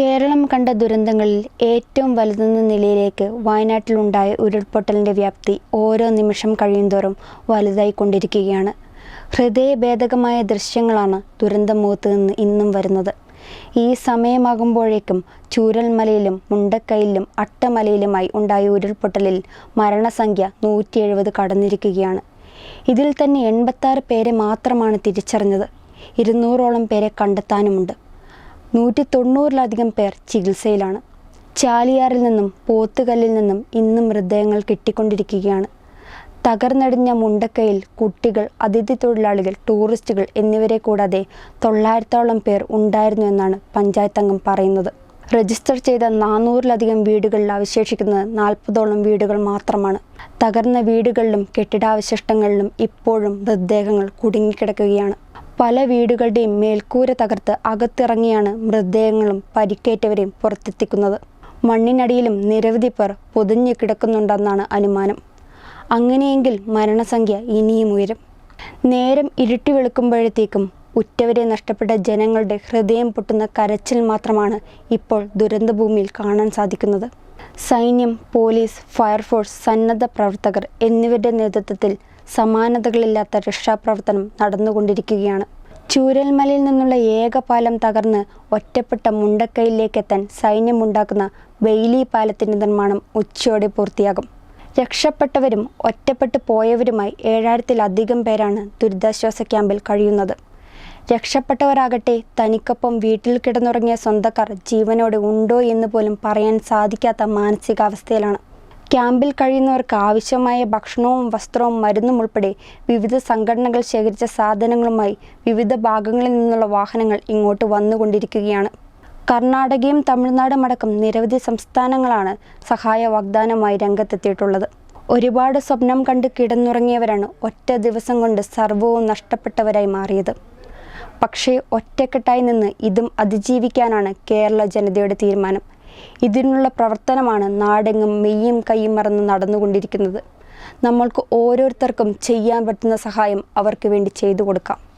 കേരളം കണ്ട ദുരന്തങ്ങളിൽ ഏറ്റവും വലുതെന്ന നിലയിലേക്ക് വയനാട്ടിലുണ്ടായ ഉരുൾപൊട്ടലിന്റെ വ്യാപ്തി ഓരോ നിമിഷം കഴിയുന്തോറും വലുതായിക്കൊണ്ടിരിക്കുകയാണ് ഹൃദയഭേദകമായ ദൃശ്യങ്ങളാണ് ദുരന്തമുഖത്ത് നിന്ന് ഇന്നും വരുന്നത്. ഈ സമയമാകുമ്പോഴേക്കും ചൂരൽമലയിലും മുണ്ടക്കൈയിലും അട്ടമലയിലുമായി ഉണ്ടായ ഉരുൾപൊട്ടലിൽ മരണസംഖ്യ നൂറ്റി എഴുപത് കടന്നിരിക്കുകയാണ്. ഇതിൽ തന്നെ എൺപത്താറ് പേരെ മാത്രമാണ് തിരിച്ചറിഞ്ഞത്. ഇരുന്നൂറോളം പേരെ കണ്ടെത്താനുമുണ്ട്. നൂറ്റി തൊണ്ണൂറിലധികം പേർ ചികിത്സയിലാണ്. ചാലിയാറിൽ നിന്നും പോത്തുകല്ലിൽ നിന്നും ഇന്നും മൃതദേഹങ്ങൾ കിട്ടിക്കൊണ്ടിരിക്കുകയാണ്. തകർന്നടിഞ്ഞ മുണ്ടക്കയിൽ കുട്ടികൾ അതിഥി തൊഴിലാളികൾ ടൂറിസ്റ്റുകൾ എന്നിവരെ കൂടാതെ തൊള്ളായിരത്തോളം പേർ ഉണ്ടായിരുന്നു എന്നാണ് പഞ്ചായത്ത് അംഗം പറയുന്നത്. രജിസ്റ്റർ ചെയ്ത നാനൂറിലധികം വീടുകളിൽ അവശേഷിക്കുന്നത് നാൽപ്പതോളം വീടുകൾ മാത്രമാണ്. തകർന്ന വീടുകളിലും കെട്ടിടാവശിഷ്ടങ്ങളിലും ഇപ്പോഴും മൃതദേഹങ്ങൾ കുടുങ്ങിക്കിടക്കുകയാണ്. പല വീടുകളുടെയും മേൽക്കൂര തകർത്ത് അകത്തിറങ്ങിയാണ് മൃതദേഹങ്ങളും പരിക്കേറ്റവരെയും പുറത്തെത്തിക്കുന്നത്. മണ്ണിനടിയിലും നിരവധി പേർ പൊതിഞ്ഞു കിടക്കുന്നുണ്ടെന്നാണ് അനുമാനം. അങ്ങനെയെങ്കിൽ മരണസംഖ്യ ഇനിയും ഉയരും. നേരം ഇരുട്ടി വെളുക്കുമ്പോഴത്തേക്കും ഉറ്റവരെ നഷ്ടപ്പെട്ട ജനങ്ങളുടെ ഹൃദയം പൊട്ടുന്ന കരച്ചിൽ മാത്രമാണ് ഇപ്പോൾ ദുരന്തഭൂമിയിൽ കാണാൻ സാധിക്കുന്നത്. സൈന്യം പോലീസ് ഫയർഫോഴ്സ് സന്നദ്ധ പ്രവർത്തകർ എന്നിവരുടെ നേതൃത്വത്തിൽ സമാനതകളില്ലാത്ത രക്ഷാപ്രവർത്തനം നടന്നുകൊണ്ടിരിക്കുകയാണ്. ചൂരൽമലയിൽ നിന്നുള്ള ഏക പാലം തകർന്ന് ഒറ്റപ്പെട്ട മുണ്ടക്കയിലേക്കെത്താൻ സൈന്യമുണ്ടാക്കുന്ന വെയിലി പാലത്തിന്റെ നിർമ്മാണം ഉച്ചയോടെ പൂർത്തിയാകും. രക്ഷപ്പെട്ടവരും ഒറ്റപ്പെട്ടു പോയവരുമായി ഏഴായിരത്തിലധികം പേരാണ് ദുരിതാശ്വാസ ക്യാമ്പിൽ കഴിയുന്നത്. രക്ഷപ്പെട്ടവരാകട്ടെ തനിക്കൊപ്പം വീട്ടിൽ കിടന്നുറങ്ങിയ സ്വന്തക്കാർ ജീവനോടെ ഉണ്ടോ എന്ന് പോലും പറയാൻ സാധിക്കാത്ത മാനസികാവസ്ഥയിലാണ്. ക്യാമ്പിൽ കഴിയുന്നവർക്ക് ആവശ്യമായ ഭക്ഷണവും വസ്ത്രവും മരുന്നും ഉൾപ്പെടെ വിവിധ സംഘടനകൾ ശേഖരിച്ച സാധനങ്ങളുമായി വിവിധ ഭാഗങ്ങളിൽ നിന്നുള്ള വാഹനങ്ങൾ ഇങ്ങോട്ട് വന്നുകൊണ്ടിരിക്കുകയാണ്. കർണാടകയും തമിഴ്നാടും അടക്കം നിരവധി സംസ്ഥാനങ്ങളാണ് സഹായ വാഗ്ദാനമായി രംഗത്തെത്തിയിട്ടുള്ളത്. ഒരുപാട് സ്വപ്നം കണ്ട് കിടന്നുറങ്ങിയവരാണ് ഒറ്റ ദിവസം കൊണ്ട് സർവവും നഷ്ടപ്പെട്ടവരായി മാറിയത്. പക്ഷേ ഒറ്റക്കെട്ടായി നിന്ന് ഇതും അതിജീവിക്കാനാണ് കേരള ജനതയുടെ തീരുമാനം. ഇതിനുള്ള പ്രവർത്തനമാണ് നാടെങ്ങും മെയ്യും കൈയും മറന്ന് നടന്നുകൊണ്ടിരിക്കുന്നത്. നമ്മൾക്ക് ഓരോരുത്തർക്കും ചെയ്യാൻ പറ്റുന്ന സഹായം അവർക്ക് വേണ്ടി ചെയ്തു കൊടുക്കാം.